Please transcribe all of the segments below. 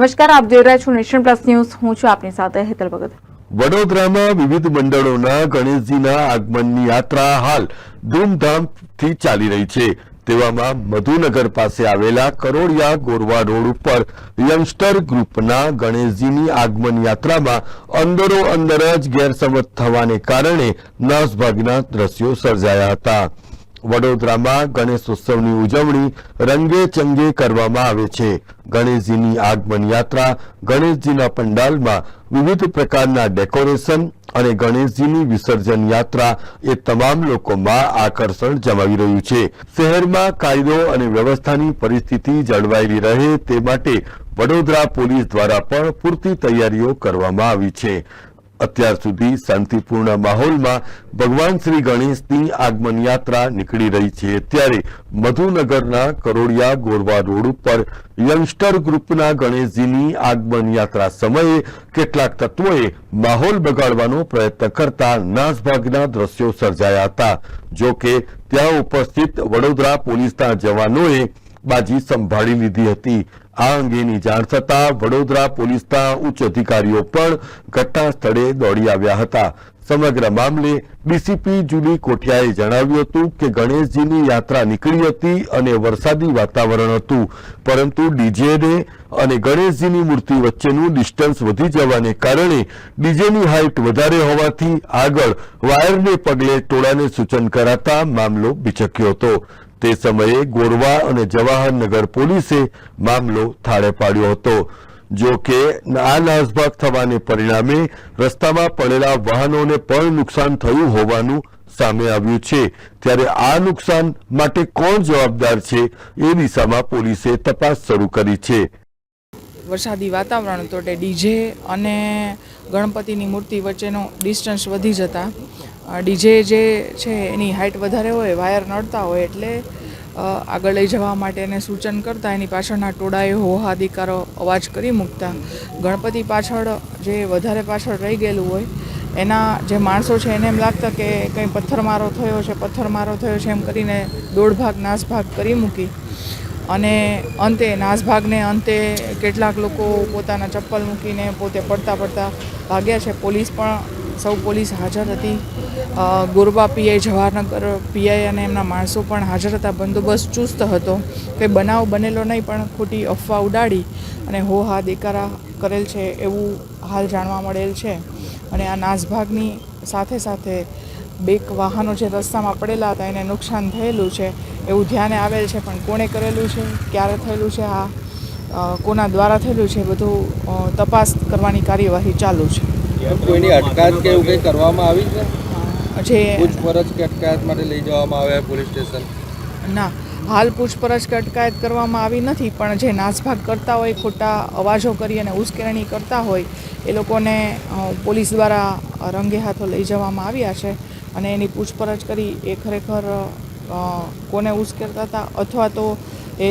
નમસ્કાર, આપ જોઈ રહ્યા છો નેશન પ્લસ ન્યૂઝ. હું છું આપની સાથે હેતલ ભગત. વડોદરામાં વિવિધ મંડળોના ગણેશજીના આગમનની યાત્રા હાલ ધૂમધામથી ચાલી રહી છે. તેવામાં મધુનગર પાસે આવેલા કરોડિયા ગોરવા રોડ ઉપર યંગસ્ટર ગ્રુપના ગણેશજીની આગમન યાત્રામાં અંદરો અંદર જ ગેરસમજ થવાને કારણે નાસભાગના દ્રશ્યો સર્જાયા હતા. વડોદરામાં ગણેશોત્સવની ઉજવણી રંગે ચંગે કરવામાં આવે છે. ગણેશજીની આગમન યાત્રા ગણેશજીના પંડાલમાં વિવિધ પ્રકારના ડેકોરેશન અને ગણેશજીની વિસર્જન યાત્રા એ તમામ લોકોમાં આકર્ષણ જમાવી રહ્યું છે. શહેરમાં કાયદો અને વ્યવસ્થાની પરિસ્થિતિ જળવાયેલી રહે તે માટે વડોદરા પોલીસ દ્વારા પણ પૂરતી તૈયારીઓ કરવામાં આવી છે. અત્યાર સુધી શાંતિપૂર્ણ માહોલમાં ભગવાન શ્રી ગણેશની આગમન યાત્રા નીકળી રહી છે. ત્યારે મધુનગરના કરોડિયા ગોરવા રોડ ઉપર યંગસ્ટર ગ્રુપના ગણેશજીની આગમન યાત્રા સમયે કેટલાક તત્વોએ માહોલ બગાડવાનો પ્રયત્ન કરતા નાસભાગના દ્રશ્યો સર્જાયા હતા. જો કે ત્યાં ઉપસ્થિત વડોદરા પોલીસના જવાનોએ બાજી સંભાળી લીધી હતી. આ અંગેની જાણ થતાં વડોદરા પોલીસના ઉચ્ચ અધિકારીઓ પણ ઘટના સ્થળે દોડી આવ્યા હતા. સમગ્ર મામલે ડીસીપી જુલી કોઠિયાએ જણાવ્યું હતું કે ગણેશજીની યાત્રા નીકળી હતી અને વરસાદી વાતાવરણ હતું. પરંતુ ડીજેને અને ગણેશજીની મૂર્તિ વચ્ચેનું ડિસ્ટન્સ વધી જવાને કારણે ડીજેની હાઇટ વધારે હોવાથી આગળ વાયરને પગલે ટોળાને સૂચન કરાતા મામલો બિચક્યો હતો. તે સમયે ગોરવા અને જવાહરનગર પોલીસે મામલો થાળે પાડ્યો હતો. જો કે, આ નાસભાગ થવાને પરિણામે રસ્તામાં પડેલા વાહનોને પણ નુકસાન થયું હોવાનું સામે આવ્યું છે. ત્યારે આ નુકસાન માટે કોણ જવાબદાર છે એ દિશામાં પોલીસે તપાસ શરૂ કરી છે. વરસાદી વાતાવરણ તો ડીજે અને ગણપતિની મૂર્તિ વચ્ચેનો ડિસ્ટન્સ વધી જતા ડીજે જે છે, એની હાઇટ વધારે હોય વાયર નડતા હોય, એટલે આગળ લઈ જવા માટે એને સૂચન કરતાં, એની પાછળના ટોળાએ હોહાદિકારો અવાજ કરી મૂકતા. ગણપતિ પાછળ જે વધારે પાછળ રહી ગયેલું હોય, એના જે માણસો છે, એને એમ લાગતા કે કંઈ પથ્થરમારો થયો છે, પથ્થરમારો થયો છે, એમ કરીને દોઢ ભાગ નાસભાગ કરી મૂકી. અને અંતે નાસભાગને અંતે કેટલાક લોકો પોતાના ચપ્પલ મૂકીને પોતે પડતા પડતા ભાગ્યા છે. પોલીસ પણ સૌ પોલીસ હાજર હતી. ગોરબા પીઆઈ, જવાહરનગર પીઆઈ અને એમના માણસો પણ હાજર હતા. બંદોબસ્ત ચુસ્ત હતો. કે બનાવ બનેલો નહીં, પણ ખોટી અફવા ઉડાડી અને હો હા દેકારા કરેલ છે એવું હાલ જાણવા મળેલ છે. અને આ નાસભાગની સાથે સાથે બેક વાહનો જે રસ્તામાં પડેલા હતા, એને નુકસાન થયેલું છે એવું ધ્યાને આવેલ છે. પણ કોણે કરેલું છે? ક્યારે થયેલું છે? આ કોના દ્વારા થયેલું છે? બધું તપાસ કરવાની કાર્યવાહી ચાલુ છે. કોઈની અટકાયત કે એવું કંઈ કરવામાં આવી છે? જે પૂછપરછ કે અટકાયત માટે લઈ જવામાં આવ્યા પોલીસ સ્ટેશન? ના હાલ પૂછપરછ કે અટકાયત કરવામાં આવી નથી પણ જે નાસભાગ કરતા હોય ખોટા અવાજો કરી અને ઉશ્કેરણી કરતા હોય એ લોકોને પોલીસ દ્વારા રંગે હાથો લઈ જવામાં આવ્યા છે અને એની પૂછપરછ કરી એ ખરેખર કોને ઉશ્કેરતા હતા અથવા તો એ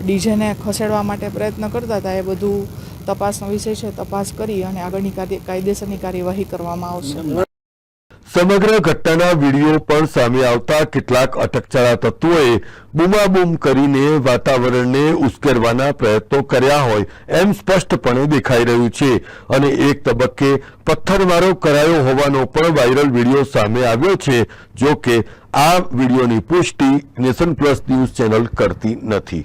ડીજેને ખસેડવા માટે પ્રયત્ન કરતા હતા એ બધું તપાસનો વિષય છે, તપાસ કરી અને આગળની કાયદેસરની કાર્યવાહી કરવામાં આવશે. સમગ્ર ઘટનાના વીડિયો પણ સામે આવતા કેટલાક અટકચાળા તત્વોએ બૂમાબૂમ કરીને વાતાવરણને ઉશ્કેરવાના પ્રયત્નો કર્યા હોય એમ સ્પષ્ટપણે દેખાઈ રહ્યું છે અને એક તબક્કે પથ્થરમારો કરાયો હોવાનો પણ વાયરલ વીડિયો સામે આવ્યો છે, જો કે આ વિડીયોની પુષ્ટિ નેશન પ્લસ ન્યૂઝ ચેનલ કરતી નથી.